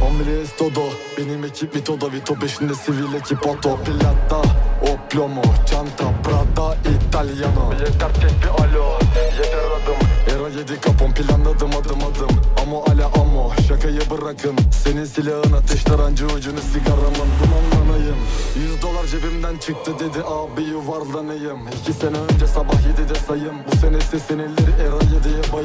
Omri todo Benim ekip Vito'da Vito peşinde sivil ekip Otto. Plata O plomo Çanta Prada Italiano. Yeter tek bir alo. Yeter adım. Era yedi kapon planladım adım adım. Amo ala amo Şakayı bırakın. Senin silahın ateş tarancı ucunu sigaramın. Dumanlanayım. Yüz dolar cebimden çıktı dedi abi yuvarlanayım. İki sene önce sabah yedide sayım. Bu sene seslenildir era yediye bayım